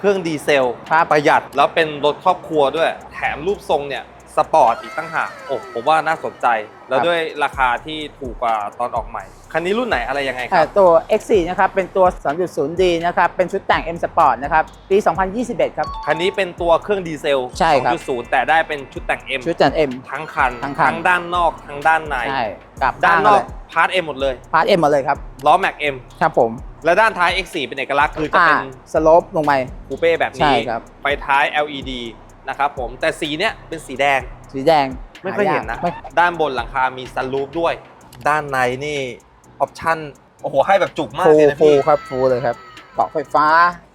เครื่องดีเซลครับประหยัดแล้วเป็นรถครอบครัวด้วย แถมรูปทรงเนี่ยสปอร์ตอีกตั้งหากโอ้ผมว่าน่าสนใจ แล้วด้วยราคาที่ถูกกว่าตอนออกใหม่ คันนี้รุ่นไหนอะไรยังไงคเอ่รัอบตัว X4 นะครับ เป็นตัว 2.0D นะครับ เป็นชุดแต่ง M Sport นะครับ ปี 2021 ครับ คันนี้เป็นตัวเครื่องดีเซล ใช่ครับ2.0 แต่ได้เป็นชุดแต่ง M ชุดแต่ง M ทั้งคัน ทั้งคันด้านนอก ทั้งด้านใน ใช่กลับด้านนอกเลยพาร์ท M หมดเลย พาร์ท M หมดเลยครับ ล้อแม็ก M ครับผม และด้านท้าย X4 เป็นเอกลักษณ์คือจะอ่าเป็นสโลปลงไปคูเป้แบบใช่นี้ครับไฟท้าย LED นะครับผมแต่สีเนี้ยเป็นสีแดง สีแดงไม่ค่อยเห็นนะไม่ด้านบนหลังคามีซันรูฟด้วย ด้านในนี่ออปชั่นโอ้โหให้แบบจุกมากฟูเลยนะฟูพี่ครับฟูเลยครับเกาะไฟฟ้า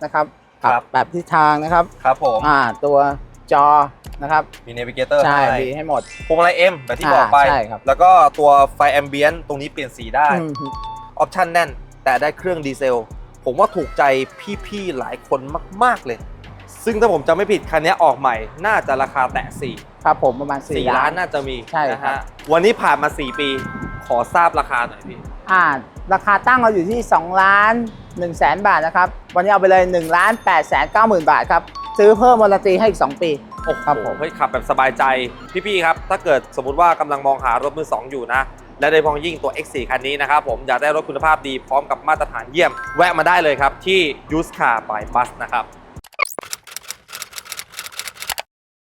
นะครับครับแบบทิศทางนะครับครับผมอ่าตัวจอนะครับมีเนวิเกเตอร์ใช่ให้มีให้หมดพวงมาลัย M แบบที่บอกไปอ่าใช่ครับแล้วก็ตัวไฟแอมเบียนตรงนี้เปลี่ยนสีได้อืมออปชั่นแน่น แต่ได้เครื่องดีเซล ผมว่าถูกใจพี่ๆหลายคนมากๆเลย ซึ่งถ้าผมจำไม่ผิดคันนี้ออกใหม่ น่าจะราคาแตะ4ครับผมประมาณ4 4ล้าล้านนน่าจะมีใช่นะครับฮะวันนี้ผ่านมา 4 ปี ขอทราบราคาหน่อยพี่อ่าราคาตั้งเราอยู่ที่ 2 ล้าน1แสนบาทนะครับ วันนี้เอาไปเลย1ล้าน8แสน9หมื่นบาทครับ ซื้อเพิ่มวารันตีให้อีก 2 ปีโอ้โหครับผมเฮ้ยขับแบบสบายใจ พี่ๆครับ ถ้าเกิดสมมติว่ากำลังมองหารถมือ2อยู่นะ และโดยเฉพองยิ่งตัว X4 คันนี้นะครับผมอยากได้รถคุณภาพดีพร้อมกับมาตรฐานเยี่ยม แวะมาได้เลยครับที่ Use Car by Bus นะครับ